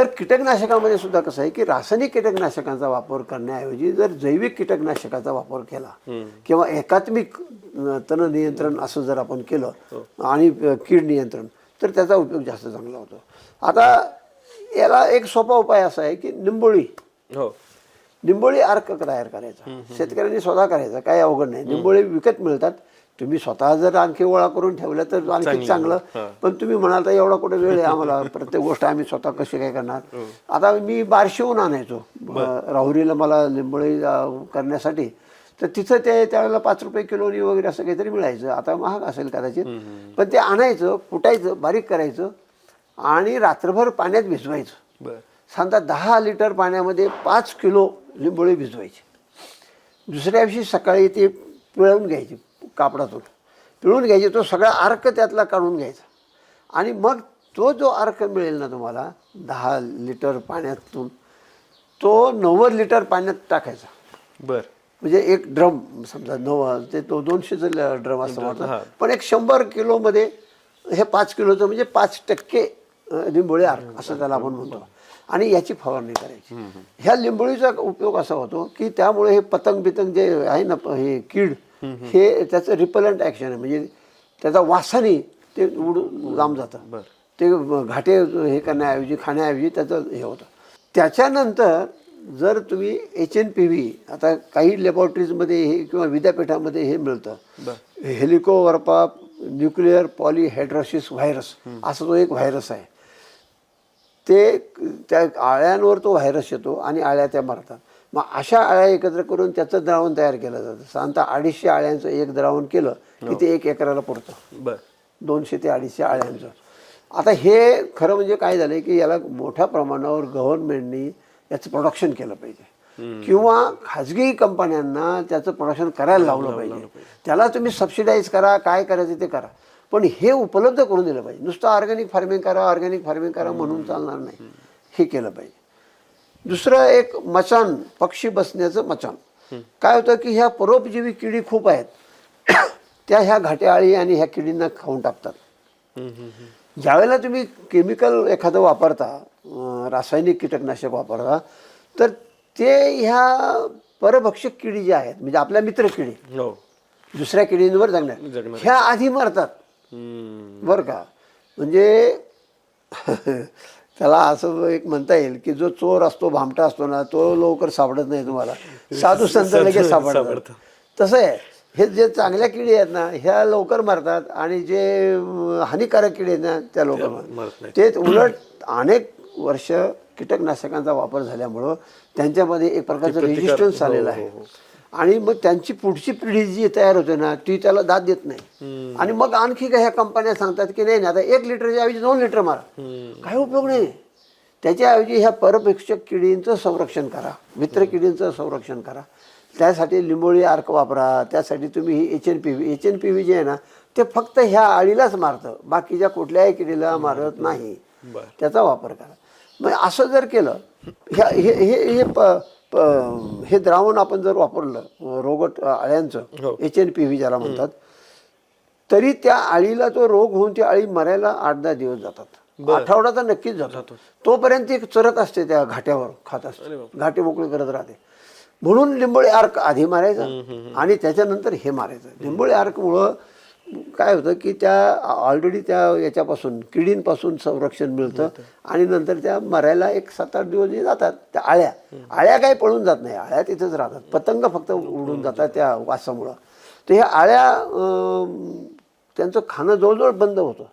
तर कीटकनाशकामध्ये सुद्धा कसं आहे की रासायनिक कीटकनाशकांचा वापर करण्याऐवजी जर जैविक कीटकनाशकाचा वापर केला किंवा एकात्मिक तण नियंत्रण असं जर आपण केलं आणि अं, कीड नियंत्रण तर त्याचा उपयोग जास्त चांगला होतो. आता याला एक सोपा उपाय असा आहे की निंबोळी हो. निंबोळी अर्क तयार करायचा. शेतकऱ्यांनी स्वतः करायचा. काही अवघड नाही. निंबोळी विकत मिळतात. तुम्ही स्वतः जर आणखी गोळा करून ठेवलं तर आणखी चांगलं. पण तुम्ही म्हणाल तर एवढा कुठे वेळ आहे आम्हाला? प्रत्येक गोष्ट आम्ही स्वतः कशी काय करणार? आता मी बारशिवून आणायचो. राहुरीला मला निंबोळी करण्यासाठी. तर तिथं ते त्यावेळेला पाच रुपये किलोनी वगैरे असं काहीतरी मिळायचं. आता महाग असेल कदाचित. पण ते आणायचं कुटायचं बारीक करायचं आणि रात्रभर पाण्यात भिजवायचं. साधारणतः दहा लिटर पाण्यामध्ये पाच किलो लिंबोळी भिजवायची. दुसऱ्या दिवशी सकाळी ते पिळवून घ्यायची कापडातून. पिळून घ्यायची तो सगळा अर्क त्यातला काढून घ्यायचा. आणि मग तो जो अर्क मिळेल ना तुम्हाला दहा लिटर पाण्यातून तो नव्वद लिटर पाण्यात टाकायचा. बर. म्हणजे एक ड्रम समजा नऊ ते तो दोनशेचं ड्रम असं. वाटतं पण एक शंभर किलोमध्ये हे पाच किलोचं म्हणजे पाच टक्के लिंबोळी अर्क असं त्याला आपण म्हणतो. आणि याची फवारणी करायची. ह्या लिंबोळीचा उपयोग असा होतो की त्यामुळे हे पतंग बितंग जे आहे ना हे कीड हे त्याचं रिपलंट ॲक्शन आहे. म्हणजे त्याचा वासाने ते उडून लांब जातं. ते घाटे हे करण्याऐवजी खाण्याऐवजी त्याचं हे होतं. त्याच्यानंतर जर तुम्ही एच एन पी व्ही आता काही लॅबॉरेटरीजमध्ये हे किंवा विद्यापीठामध्ये हे मिळतं. हेलिकोवर्पा न्यूक्लिअर पॉलीहायड्रोसिस व्हायरस असा तो एक व्हायरस आहे. ते त्या आळ्यांवर तो व्हायरस येतो आणि आळ्या त्या मारतात. मग अशा आळ्या एकत्र करून त्याचं द्रावण तयार केलं जातं. साधारणतः अडीचशे आळ्यांचं एक द्रावण केलं की ते एक एकराला पुरतं. बर. दोनशे ते अडीचशे आळ्यांचं. आता हे खरं म्हणजे काय झालं की याला मोठ्या प्रमाणावर गव्हर्नमेंटनी याचं प्रोडक्शन केलं पाहिजे. किंवा खाजगी कंपन्यांना त्याचं प्रोडक्शन करायला लावलं पाहिजे. त्याला तुम्ही सबसिडाईज करा काय करायचं ते करा. पण हे उपलब्ध करून दिलं पाहिजे. नुसतं ऑर्गॅनिक फार्मिंग करा ऑर्गॅनिक फार्मिंग करा म्हणून चालणार नाही. हे केलं पाहिजे. दुसरं एक मचान पक्षी बसण्याचं मचान. काय होतं की ह्या परोपजीवी किडी खूप आहेत. त्या ह्या घाट्याळी आणि ह्या किडींना खाऊन टाकतात. ज्यावेळेला तुम्ही केमिकल एखादं वापरता रासायनिक कीटकनाशक वापरता तर ते ह्या परभक्षक किडी ज्या आहेत म्हणजे आपल्या मित्र किडी हो. दुसऱ्या किडींवर जगणार. ह्या आधी मरतात. बरं का? म्हणजे त्याला असं एक म्हणता येईल की जो चोर असतो भामटा असतो ना तो लवकर सापडत नाही तुम्हाला. साधू संत लगेच सापडतात. तसं आहे. हे जे चांगल्या किडी आहेत ना ह्या लवकर मारतात आणि जे हानिकारक किडी आहेत ना त्या लवकर मरत मारतात. ते उलट अनेक वर्ष कीटकनाशकांचा वापर झाल्यामुळं त्यांच्यामध्ये एक प्रकारचं रेजिस्टन्स हो, आलेलं हो, आहे. हो. आणि मग त्यांची पुढची पिढी जी तयार होते ना ती त्याला दाद देत नाही. आणि मग आणखी काही ह्या कंपन्या सांगतात की नाही नाही, आता एक लिटरच्या ऐवजी दोन लिटर मारा. काही उपयोग नाही. त्याच्याऐवजी ह्या परपेक्षक किडींचं संरक्षण करा मित्र किडींचं संरक्षण करा. त्यासाठी लिंबोळी अर्क वापरा त्यासाठी तुम्ही ही H N P V H N P V जे आहे ना ते फक्त ह्या आळीलाच मारतं बाकीच्या कुठल्याही किडीला मारत नाही. त्याचा वापर करा. मग असं जर केलं ह्या हे हे हे द्रावण आपण जर वापरलं रोगट. अळ्यांचं एच एन पी व्ही ज्याला म्हणतात तरी त्या आळीला तो रोग होऊन ती आळी मरायला आठ दहा दिवस जातात. आठवडा तर नक्कीच जातो. तोपर्यंत ती चरत असते त्या घाट्यावर खात असते. घाटे मोकळी करत राहते. म्हणून लिंबोळी आर्क आधी मारायचं आणि त्याच्यानंतर हे मारायचं. लिंबोळी आर्कमुळं काय होतं की त्या ऑलरेडी त्या याच्यापासून किडींपासून संरक्षण मिळतं आणि नंतर त्या मरायला एक सात आठ दिवस जातात त्या आळ्या. आळ्या काही पळून जात नाही आळ्या तिथेच राहतात. पतंग फक्त उडून जातात. त्या वासामुळं. तर ह्या आळ्या त्यांचं खाणं जवळजवळ बंद होतं.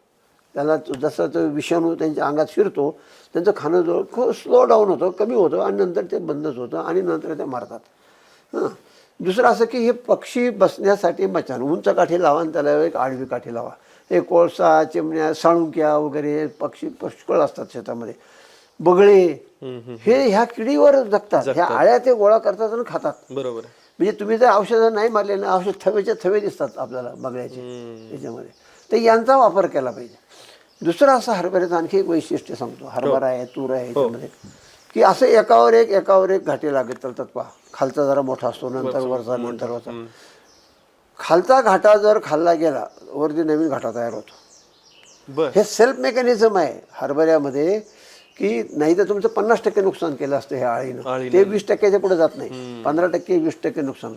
त्याला जसं तो विषाणू त्यांच्या अंगात शिरतो त्यांचं खाणं जवळ खूप स्लो डाऊन होतं कमी होतं आणि नंतर ते बंदच होतं आणि नंतर ते मारतात. हां. दुसरं असं की हे पक्षी बसण्यासाठी मचान. उंच काठी लावा आणि त्याला एक आडवी काठी लावा. हे कोळसा चिमण्या साळुंक्या वगैरे पक्षी पुष्कळ असतात शेतामध्ये. बगळे हे ह्या किडीवर जगतात. ह्या आळ्या ते गोळा करतात आणि खातात. बरोबर. म्हणजे तुम्ही जर औषधं नाही मारले ना औषध थवेच्या थवे दिसतात आपल्याला बगड्याचे याच्यामध्ये. तर यांचा वापर केला पाहिजे. दुसरं असं हरभऱ्याचं आणखी एक वैशिष्ट्य सांगतो. हरभरा आहे तूर आहे याच्यामध्ये. की असं एकावर एक एकावर एक घाटे लागत चालतात पहा. खालचा जरा मोठा असतो नंतर वरचा नंतर वरचा. खालचा घाटा जर खाल्ला गेला वरती नवीन घाटा तयार होतो. हे सेल्फ मेकॅनिझम आहे हरभऱ्यामध्ये की नाही तर तुमचं पन्नास टक्के नुकसान केलं असतं ह्या आळीनं. ते वीस टक्क्याच्या पुढे जात नाही. पंधरा टक्के वीस टक्के नुकसान.